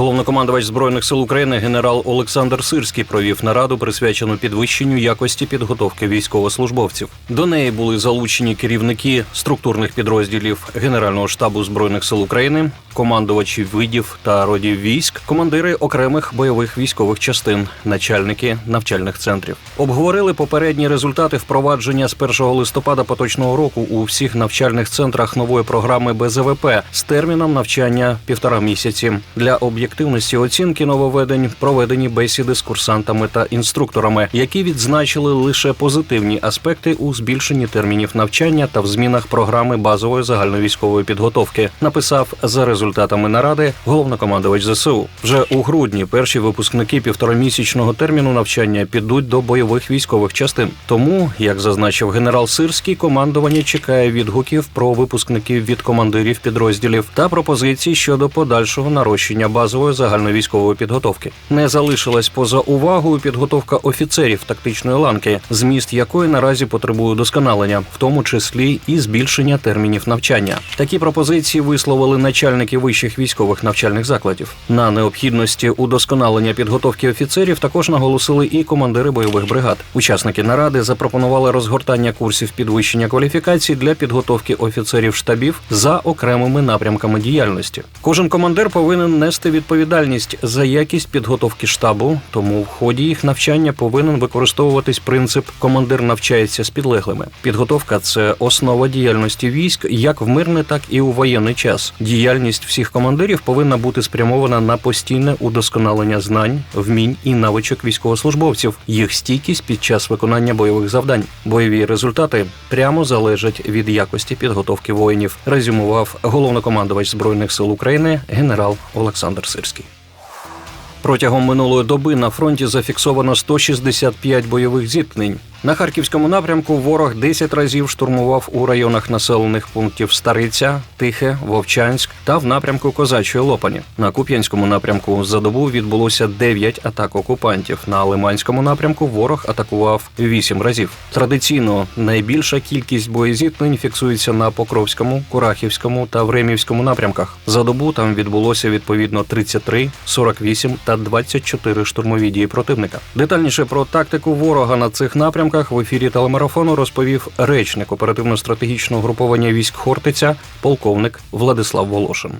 Головнокомандувач збройних сил України генерал Олександр Сирський провів нараду, присвячену підвищенню якості підготовки військовослужбовців. До неї були залучені керівники структурних підрозділів Генерального штабу збройних сил України, командувачі видів та родів військ, командири окремих бойових військових частин, начальники навчальних центрів. Обговорили попередні результати впровадження з 1 листопада поточного року у всіх навчальних центрах нової програми БЗВП з терміном навчання півтора місяці для об'єктивності оцінки нововведень проведені бесіди з курсантами та інструкторами, які відзначили лише позитивні аспекти у збільшенні термінів навчання та в змінах програми базової загальновійськової підготовки. Написав за результатами наради головнокомандувач ЗСУ. Вже у грудні перші випускники півторамісячного терміну навчання підуть до бойових військових частин. Тому, як зазначив генерал Сирський, командування чекає відгуків про випускників від командирів підрозділів та пропозицій щодо подальшого нарощення базової загальновійськової підготовки. Не залишилась поза увагою підготовка офіцерів тактичної ланки, зміст якої наразі потребує удосконалення, в тому числі і збільшення термінів навчання. Такі пропозиції висловили начальники вищих військових навчальних закладів. На необхідності удосконалення підготовки офіцерів також наголосили і командири бойових бригад. Учасники наради запропонували розгортання курсів підвищення кваліфікацій для підготовки офіцерів штабів за окремими напрямками діяльності. Кожен командир повинен нести відповідальність за якість підготовки штабу, тому в ході їх навчання повинен використовуватись принцип командир навчається з підлеглими. Підготовка це основа діяльності військ як в мирний, так і у воєнний час. Діяльність всіх командирів повинна бути спрямована на постійне удосконалення знань, вмінь і навичок військовослужбовців, їх стійкість під час виконання бойових завдань. Бойові результати прямо залежать від якості підготовки воїнів. Резюмував головнокомандувач збройних сил України генерал Олександр Сирський. Протягом минулої доби на фронті зафіксовано 165 бойових зіткнень. На харківському напрямку ворог 10 разів штурмував у районах населених пунктів Стариця, Тихе, Вовчанськ та в напрямку Козачої Лопані. На Куп'янському напрямку за добу відбулося 9 атак окупантів. На Лиманському напрямку ворог атакував 8 разів. Традиційно найбільша кількість боєзіткнень фіксується на Покровському, Курахівському та Времівському напрямках. За добу там відбулося відповідно 33, 48 та 24 штурмові дії противника. Детальніше про тактику ворога на цих напрямках в ефірі телемарафону розповів речник оперативно-стратегічного груповання військ Хортиця, полковник Владислав Волошин.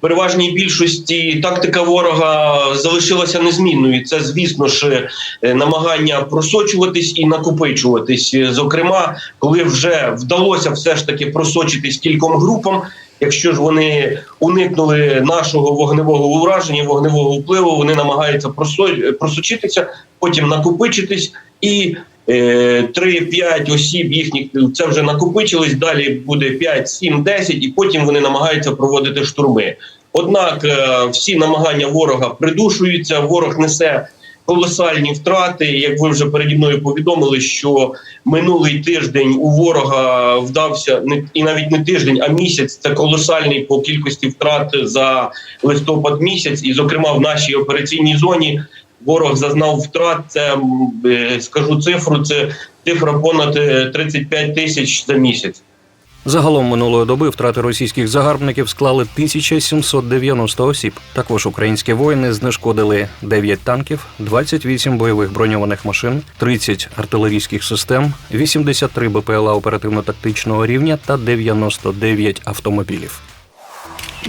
переважній більшості тактика ворога залишилася незмінною. Це, звісно ж, е, намагання просочуватись і накопичуватись. Зокрема, коли вже вдалося все ж таки просочитись кільком групам. Якщо ж вони уникнули нашого вогневого ураження, вогневого впливу, вони намагаються просо- просочитися, потім накопичитись і. Е, 3-5 осіб їхніх це вже накопичилось. Далі буде 5, 7, 10, і потім вони намагаються проводити штурми. Однак е, всі намагання ворога придушуються. Ворог несе колосальні втрати. Як ви вже переді мною повідомили, що минулий тиждень у ворога вдався не і навіть не тиждень, а місяць. Це колосальний по кількості втрат за листопад місяць, і зокрема в нашій операційній зоні. Ворог зазнав втрат. Це е, скажу цифру. Це цифра понад е, 35 тисяч за місяць. Загалом минулої доби втрати російських загарбників склали 1790 осіб. Також українські воїни знешкодили 9 танків, 28 бойових броньованих машин, 30 артилерійських систем, 83 БПЛА оперативно-тактичного рівня та 99 автомобілів.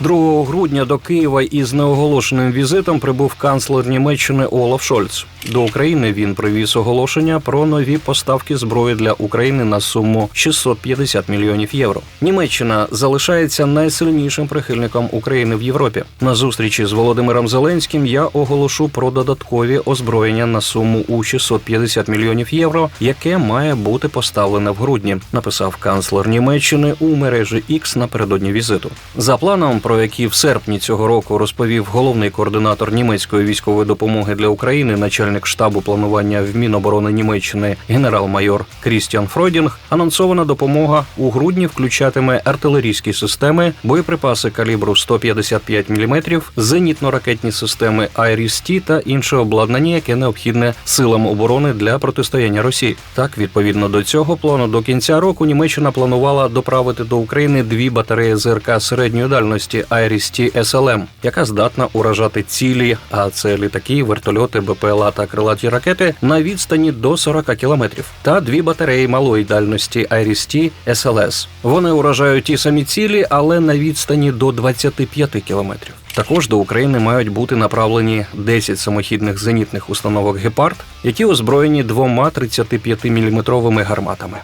2 грудня до Києва із неоголошеним візитом прибув канцлер Німеччини Олаф Шольц. До України він привіз оголошення про нові поставки зброї для України на суму 650 мільйонів євро. Німеччина залишається найсильнішим прихильником України в Європі. На зустрічі з Володимиром Зеленським я оголошу про додаткові озброєння на суму у 650 мільйонів євро, яке має бути поставлене в грудні. Написав канцлер Німеччини у мережі X напередодні візиту. За планом, про які в серпні цього року розповів головний координатор німецької військової допомоги для України, начальник штабу планування в Міноборони Німеччини генерал-майор Крістіан Фройдінг, анонсована допомога у грудні включатиме артилерійські системи, боєприпаси калібру 155 мм, зенітно-ракетні системи IRIS-T та інше обладнання, яке необхідне силам оборони для протистояння Росії. Так, відповідно до цього плану, до кінця року Німеччина планувала доправити до України дві батареї ЗРК середньої дальності IRIS-T SLM, яка здатна уражати цілі, а це літаки, вертольоти, БПЛА та крилаті ракети на відстані до 40 кілометрів, та дві батареї малої дальності IRIS-T SLS. Вони уражають ті самі цілі, але на відстані до 25 кілометрів. Також до України мають бути направлені 10 самохідних зенітних установок Гепард, які озброєні двома 35-мм гарматами.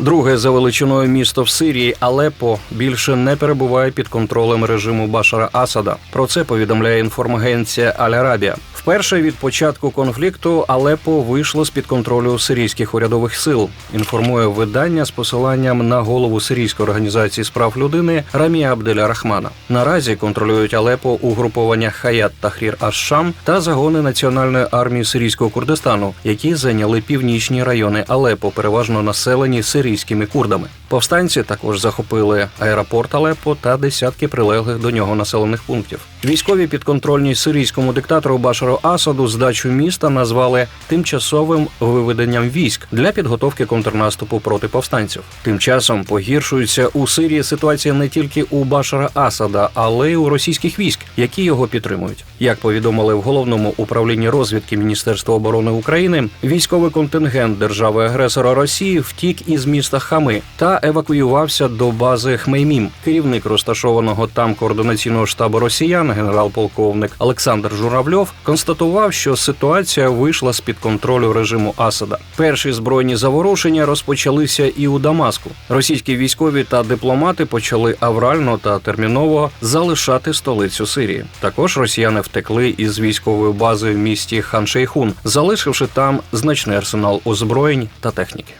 Друге за величиною місто в Сирії Алеппо більше не перебуває під контролем режиму Башара Асада. Про це повідомляє інформагенція Аль-Арабія. Вперше від початку конфлікту Алеппо вийшло з під контролю сирійських урядових сил. Інформує видання з посиланням на голову сирійської організації з прав людини Рамія Абделя Рахмана. Наразі контролюють Алеппо угруповання Хаят Тахрір Аш-Шам та загони національної армії сирійського Курдистану, які зайняли північні райони Алеппо, переважно населені сирійськими курдами. Повстанці також захопили аеропорт Алеппо та десятки прилеглих до нього населених пунктів. Військові підконтрольні сирійському диктатору Башару Асаду здачу міста назвали тимчасовим виведенням військ для підготовки контрнаступу проти повстанців. Тим часом погіршується у Сирії ситуація не тільки у Башара Асада, але й у російських військ, які його підтримують. Як повідомили в головному управлінні розвідки Міністерства оборони України, військовий контингент держави-агресора Росії втік із міста Хами та евакуювався до бази Хмеймім. Керівник розташованого там координаційного штабу росіян, генерал-полковник Олександр Журавльов, констатував, що ситуація вийшла з під контролю режиму Асада. Перші збройні заворушення розпочалися і у Дамаску. Російські військові та дипломати почали аврально та терміново залишати столицю Сирії. Також росіяни втекли із військової бази в місті Хан-Шейхун, залишивши там значний арсенал озброєнь та техніки.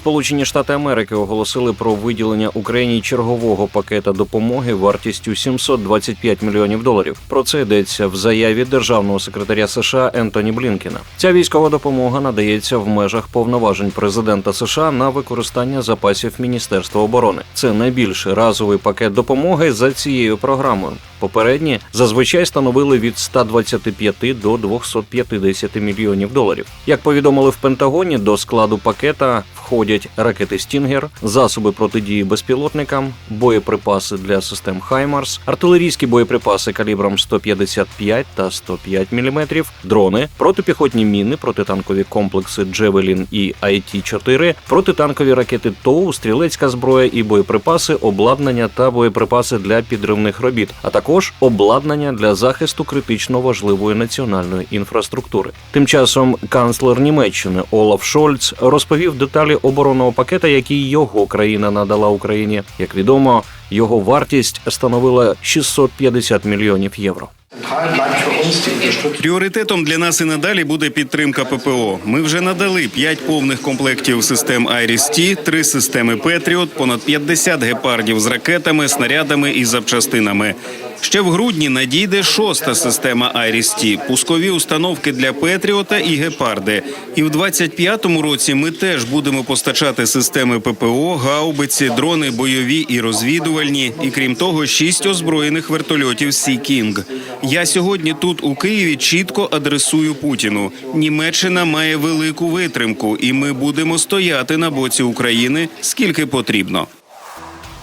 Сполучені Штати Америки оголосили про виділення Україні чергового пакета допомоги вартістю 725 мільйонів доларів. Про це йдеться в заяві державного секретаря США Ентоні Блінкена. Ця військова допомога надається в межах повноважень президента США на використання запасів Міністерства оборони. Це найбільший разовий пакет допомоги за цією програмою. Попередні зазвичай становили від 125 до 250 мільйонів доларів. Як повідомили в Пентагоні, до складу пакета входять ракети Стінгер, засоби протидії безпілотникам, боєприпаси для систем Хаймарс, артилерійські боєприпаси калібром 155 та 105 мм, дрони, протипіхотні міни, протитанкові комплекси Джевелін і IT-4, протитанкові ракети ТОУ, стрілецька зброя і боєприпаси, обладнання та боєприпаси для підривних робіт, а також обладнання для захисту критично важливої національної інфраструктури. Тим часом канцлер Німеччини Олаф Шольц розповів деталі оборонного пакета, який його країна надала Україні. Як відомо, його вартість становила 650 мільйонів євро. Пріоритетом для нас і надалі буде підтримка ППО. Ми вже надали 5 повних комплектів систем IRIS-T, 3 системи Петріот, понад 50 гепардів з ракетами, снарядами і запчастинами. Ще в грудні надійде шоста система IRIS-T, пускові установки для Петріота і гепарди. І в 25-му році ми теж будемо постачати системи ППО, гаубиці, дрони бойові і розвідувальні. І крім того, шість озброєних вертольотів Сі Кінг. Я сьогодні тут у Києві чітко адресую Путіну. Німеччина має велику витримку, і ми будемо стояти на боці України скільки потрібно.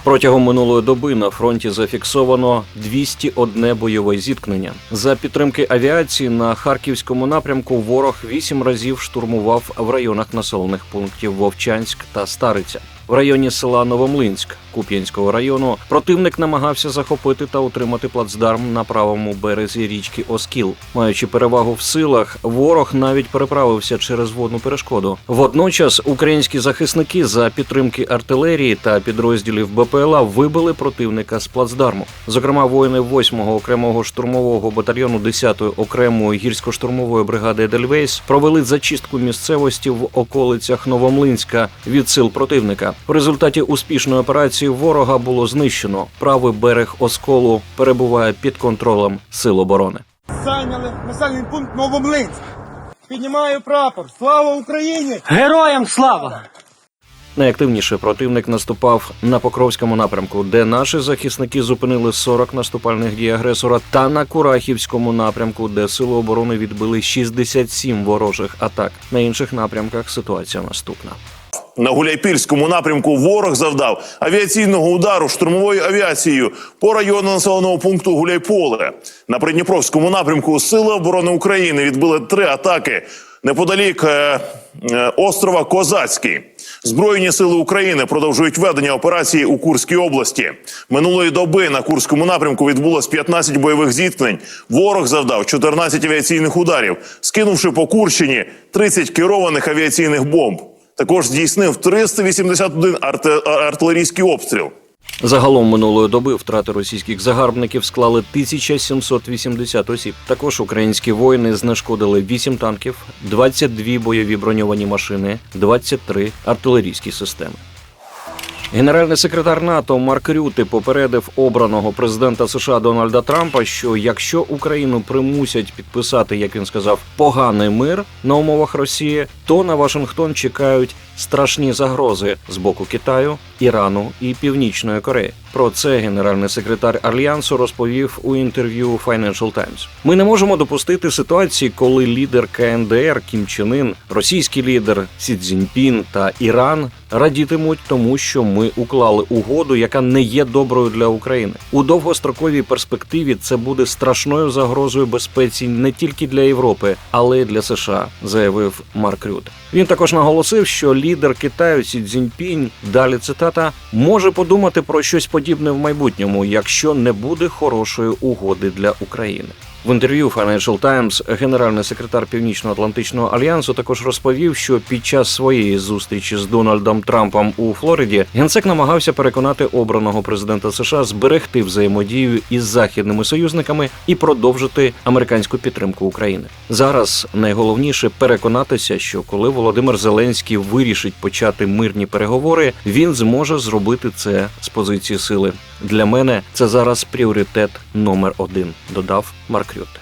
Протягом минулої доби на фронті зафіксовано 201 бойове зіткнення. За підтримки авіації на харківському напрямку ворог вісім разів штурмував в районах населених пунктів Вовчанськ та Стариця. В районі села Новомлинськ Куп'янського району противник намагався захопити та утримати плацдарм на правому березі річки Оскіл. Маючи перевагу в силах, ворог навіть переправився через водну перешкоду. Водночас українські захисники за підтримки артилерії та підрозділів БПЛА вибили противника з плацдарму. Зокрема, воїни 8-го окремого штурмового батальйону 10-ї окремої гірсько-штурмової бригади Едельвейс провели зачистку місцевості в околицях Новомлинська від сил противника. В результаті успішної операції авіацію ворога було знищено. Правий берег осколу перебуває під контролем сил оборони. Зайняли населений пункт Новомлинськ. Піднімаю прапор. Слава Україні! Героям слава! Найактивніше противник наступав на Покровському напрямку, де наші захисники зупинили 40 наступальних дій агресора, та на Курахівському напрямку, де сили оборони відбили 67 ворожих атак. На інших напрямках ситуація наступна. На Гуляйпільському напрямку ворог завдав авіаційного удару штурмовою авіацією по району населеного пункту Гуляйполе. На Придніпровському напрямку Сили оборони України відбили три атаки неподалік е, е, острова Козацький. Збройні сили України продовжують ведення операції у Курській області. Минулої доби на Курському напрямку відбулось 15 бойових зіткнень. Ворог завдав 14 авіаційних ударів, скинувши по Курщині 30 керованих авіаційних бомб. Також здійснив 381 арте- артилерійський обстріл. Загалом минулої доби втрати російських загарбників склали 1780 осіб. Також українські воїни знешкодили 8 танків, 22 бойові броньовані машини, 23 артилерійські системи. Генеральний секретар НАТО Марк Рюти попередив обраного президента США Дональда Трампа, що якщо Україну примусять підписати, як він сказав, поганий мир на умовах Росії, то на Вашингтон чекають страшні загрози з боку Китаю, Ірану і Північної Кореї. Про це генеральний секретар Альянсу розповів у інтерв'ю Financial Times. Ми не можемо допустити ситуації, коли лідер КНДР Кім Чен Ін, російський лідер Сі Цзіньпін та Іран радітимуть тому, що ми уклали угоду, яка не є доброю для України. У довгостроковій перспективі це буде страшною загрозою безпеці не тільки для Європи, але й для США, заявив Марк Рют. Він також наголосив, що лідер Китаю Сі Цзіньпінь, далі цитата, може подумати про щось подібне в майбутньому, якщо не буде хорошої угоди для України. В інтерв'ю Financial Times генеральний секретар Північно-Атлантичного альянсу також розповів, що під час своєї зустрічі з Дональдом Трампом у Флориді генсек намагався переконати обраного президента США зберегти взаємодію із західними союзниками і продовжити американську підтримку України. Зараз найголовніше переконатися, що коли Володимир Зеленський вирішить почати мирні переговори, він зможе зробити це з позиції сили. Для мене це зараз пріоритет номер один, додав Марк Рютте.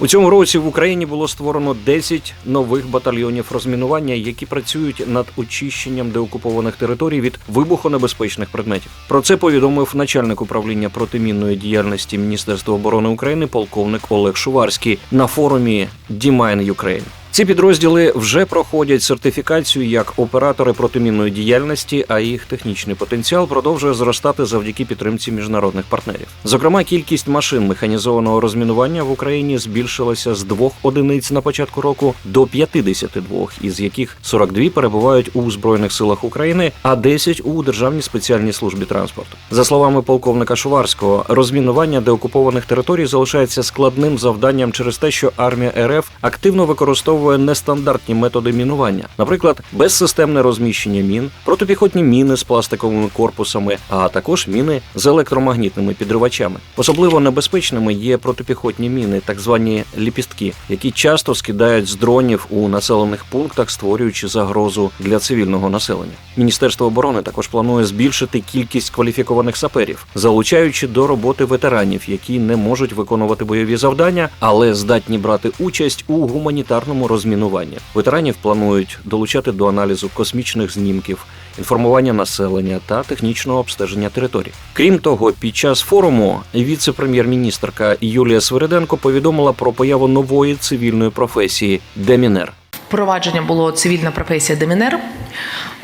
У цьому році в Україні було створено 10 нових батальйонів розмінування, які працюють над очищенням деокупованих територій від вибухонебезпечних предметів. Про це повідомив начальник управління протимінної діяльності Міністерства оборони України полковник Олег Шуварський на форумі Дімайн Ukraine. Ці підрозділи вже проходять сертифікацію як оператори протимінної діяльності, а їх технічний потенціал продовжує зростати завдяки підтримці міжнародних партнерів. Зокрема, кількість машин механізованого розмінування в Україні збільшилася з двох одиниць на початку року до 52, із яких 42 перебувають у збройних силах України, а 10 у Державній спеціальній службі транспорту. За словами полковника Шуварського, розмінування деокупованих територій залишається складним завданням через те, що армія РФ активно використовує нестандартні методи мінування, наприклад, безсистемне розміщення мін, протипіхотні міни з пластиковими корпусами, а також міни з електромагнітними підривачами. Особливо небезпечними є протипіхотні міни, так звані ліпістки, які часто скидають з дронів у населених пунктах, створюючи загрозу для цивільного населення. Міністерство оборони також планує збільшити кількість кваліфікованих саперів, залучаючи до роботи ветеранів, які не можуть виконувати бойові завдання, але здатні брати участь у гуманітарному розмінуванні. Ветеранів планують долучати до аналізу космічних знімків, інформування населення та технічного обстеження територій. Крім того, під час форуму віце-прем'єр-міністрка Юлія Свириденко повідомила про появу нової цивільної професії демінер. Впровадження було цивільна професія демінер.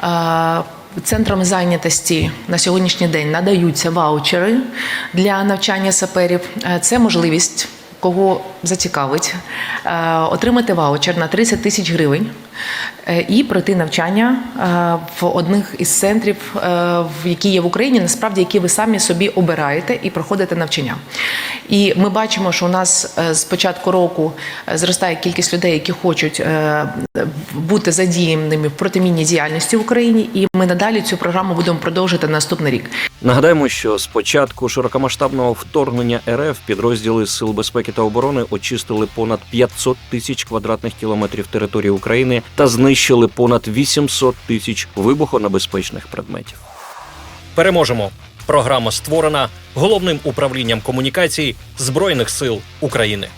Е, Центрами зайнятості на сьогоднішній день надаються ваучери для навчання саперів. Е, Це можливість, кого зацікавить, е, отримати ваучер на 30 тисяч гривень е, і пройти навчання е, в одних із центрів, які є в Україні, насправді які ви самі собі обираєте і проходите навчання. І ми бачимо, що у нас з початку року зростає кількість людей, які хочуть бути задіяними в протимінній діяльності в Україні, і ми надалі цю програму будемо продовжити на наступний рік. Нагадаємо, що з початку широкомасштабного вторгнення РФ підрозділи Сил безпеки та оборони очистили понад 500 тисяч квадратних кілометрів території України та знищили понад 800 тисяч вибухонебезпечних предметів. переможемо. Програма створена головним управлінням комунікацій Збройних сил України.